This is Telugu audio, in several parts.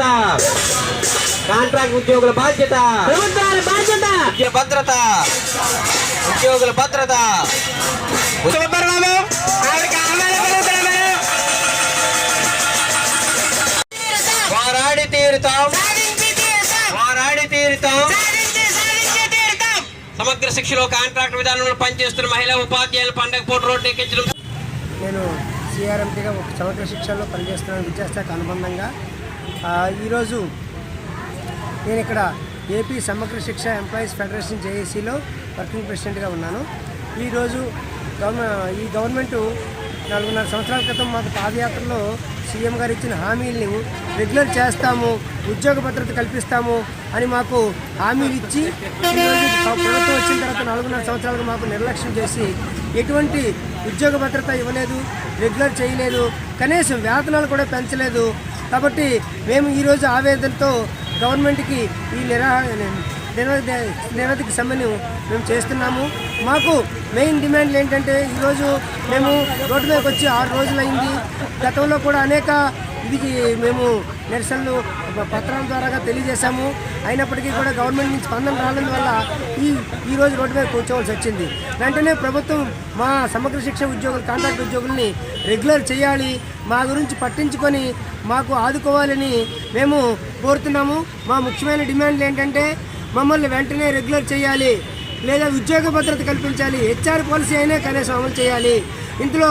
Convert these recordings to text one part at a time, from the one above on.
బాధ్యత. కాంట్రాక్ట్ ఉద్యోగుల బాధ్యత. ప్రభుత్వాల బాధ్యత. ఉద్యోగ భద్రత. ఉద్యోగుల భద్రత. వారాడి తీరుతాం. వారాడి తీరుతాం. సమగ్ర శిక్షలో కాంట్రాక్ట్ విధానంలో పనిచేస్తున్న మహిళా ఉపాధ్యాయులు పండగ పూట రోడ్డు ఎక్కించడం. నేను సిఆర్ఎంటీగా ఒక సమగ్ర శిక్షణలో పనిచేస్తున్నాను. విద్యాశాఖ అనుబంధంగా. ఈరోజు నేను ఇక్కడ ఏపీ సమగ్ర శిక్ష ఎంప్లాయీస్ ఫెడరేషన్ జేఏసీలో వర్కింగ్ ప్రెసిడెంట్గా ఉన్నాను. ఈరోజు గవర్నమెంట్ ఈ గవర్నమెంట్ నాలుగున్నర సంవత్సరాల క్రితం మాకు పాదయాత్రలో సీఎం గారు ఇచ్చిన హామీల్ని రెగ్యులర్ చేస్తాము ఉద్యోగ భద్రత కల్పిస్తాము అని మాకు హామీలు ఇచ్చి ప్రభుత్వం వచ్చిన తర్వాత నాలుగున్నర సంవత్సరాలకు మాకు నిర్లక్ష్యం చేసి ఎటువంటి ఉద్యోగ భద్రత ఇవ్వలేదు రెగ్యులర్ చేయలేదు కనీసం వేతనాలు కూడా పెంచలేదు. కాబట్టి మేము ఈరోజు ఆవేదనతో గవర్నమెంట్కి ఈ నిరా నిరవధి నిరవధిక సమ్మెను మేము చేస్తున్నాము. మాకు మెయిన్ డిమాండ్లు ఏంటంటే ఈరోజు మేము రోడ్డు మీదకి వచ్చి ఆరు రోజులైంది. గతంలో కూడా అనేక ఇది మేము నిరసనలు పత్రాల ద్వారా తెలియజేశాము. అయినప్పటికీ కూడా గవర్నమెంట్ నుంచి స్పందన రావడం వల్ల ఈ ఈరోజు రోడ్డు మీద కూర్చోవలసి వచ్చింది. వెంటనే ప్రభుత్వం మా సమగ్ర శిక్ష ఉద్యోగులు కాంట్రాక్ట్ ఉద్యోగుల్ని రెగ్యులర్ చేయాలి మా గురించి పట్టించుకొని మాకు ఆదుకోవాలని మేము కోరుతున్నాము. మా ముఖ్యమైన డిమాండ్లు ఏంటంటే మమ్మల్ని వెంటనే రెగ్యులర్ చేయాలి లేదా ఉద్యోగ భద్రత కల్పించాలి హెచ్ఆర్ పాలసీ అయినా కనీసం అమలు చేయాలి. ఇందులో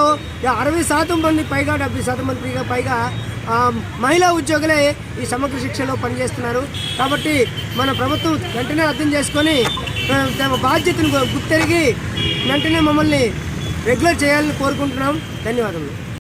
అరవై శాతం మంది పైగా డెబ్బై శాతం మంది పైగా పైగా మహిళా ఉద్యోగులే ఈ సమగ్ర శిక్షలో పనిచేస్తున్నారు. కాబట్టి మన ప్రభుత్వం వెంటనే అర్థం చేసుకొని తమ బాధ్యతను గుర్తెరిగి వెంటనే మమ్మల్ని రెగ్యులర్ చేయాలని కోరుకుంటున్నాం. ధన్యవాదములు.